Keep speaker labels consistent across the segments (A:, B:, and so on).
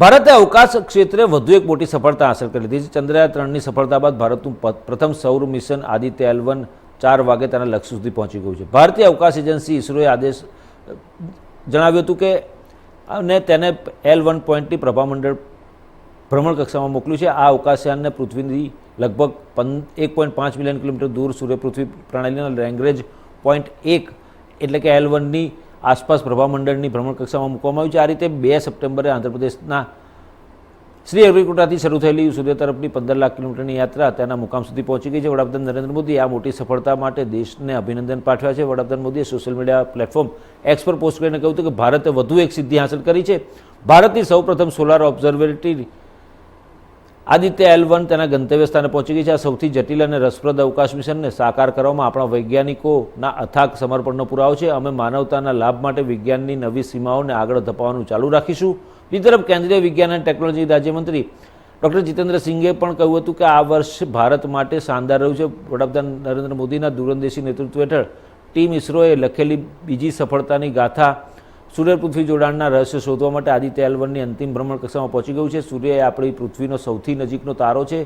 A: ભારતે અવકાશ ક્ષેત્રે વધુ એક મોટી સફળતા હાંસલ કરી લીધી છે. ચંદ્રયાન ત્રણની સફળતા બાદ ભારતનું પ્રથમ સૌર મિશન આદિત્ય એલ વન ચાર વાગે તેના લક્ષ્ય સુધી પહોંચી ગયું છે. ભારતીય અવકાશ એજન્સી ઇસરોએ આદેશ જણાવ્યું હતું કે, અને તેને એલ વન પોઈન્ટની પ્રભામંડળ ભ્રમણ કક્ષામાં મોકલ્યું છે. આ અવકાશયાનને પૃથ્વીથી લગભગ પંદ એક પોઈન્ટ પાંચ મિલિયન કિલોમીટર દૂર સૂર્ય પૃથ્વી પ્રણાલીના લેંગ્રેજ પોઈન્ટ એક એટલે કે એલ વનની આસપાસ પ્રભામંડળની ભ્રમણ કક્ષામાં મૂકવામાં આવ્યું છે. આ રીતે બે સપ્ટેમ્બરે આંધ્રપ્રદેશના શ્રી હરિકોટાથી શરૂ થયેલી સૂર્ય તરફની પંદર લાખ કિલોમીટરની યાત્રા તેના મુકામ સુધી પહોંચી ગઈ છે. વડાપ્રધાન નરેન્દ્ર મોદી આ મોટી સફળતા માટે દેશને અભિનંદન પાઠવ્યા છે. વડાપ્રધાન મોદીએ સોશિયલ મીડિયા પ્લેટફોર્મ એક્સ પર પોસ્ટ કરીને કહ્યું હતું કે ભારતે વધુ એક સિદ્ધિ હાંસલ કરી છે. ભારતની સૌપ્રથમ solar observatory Aditya L one તેના ગંતવ્ય સ્થાને પહોંચી ગઈ છે. આ સૌથી જટિલ અને રસપ્રદ અવકાશ મિશનને સાકાર કરવામાં આપણા વૈજ્ઞાનિકોના અથાગ સમર્પણનો પુરાવો છે. અમે માનવતાના લાભ માટે વિજ્ઞાનની નવી સીમાઓને આગળ ધપાવવાનું ચાલુ રાખીશું. બીજી તરફ કેન્દ્રીય વિજ્ઞાન અને ટેકનોલોજી રાજ્યમંત્રી ડૉક્ટર જીતેન્દ્ર સિંઘે પણ કહ્યું હતું કે આ વર્ષ ભારત માટે શાનદાર રહ્યું છે. વડાપ્રધાન નરેન્દ્ર મોદીના દૂરંદેશી નેતૃત્વ હેઠળ ટીમ ઇસરોએ લખેલી બીજી સફળતાની ગાથા સૂર્ય પૃથ્વી જોડાણના રહસ્ય શોધવા માટે આદિત્ય એલ વનની અંતિમ ભ્રમણ પહોંચી ગયું છે. સૂર્ય એ આપણી પૃથ્વીનો સૌથી નજીકનો તારો છે.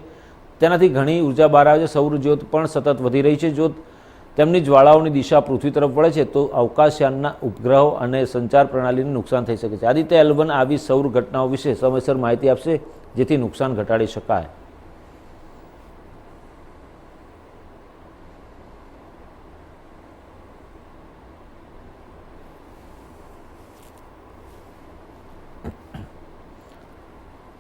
A: તેનાથી ઘણી ઊર્જા બહાર આવે છે. સૌર જ્યોત પણ સતત વધી રહી છે. જો તેમની જ્વાળાઓની દિશા પૃથ્વી તરફ વળે છે, તો અવકાશયાનના ઉપગ્રહો અને સંચાર પ્રણાલીને નુકસાન થઈ શકે છે. આદિત્ય એલવન આવી સૌર ઘટનાઓ વિશે સમયસર માહિતી આપશે, જેથી નુકસાન ઘટાડી શકાય.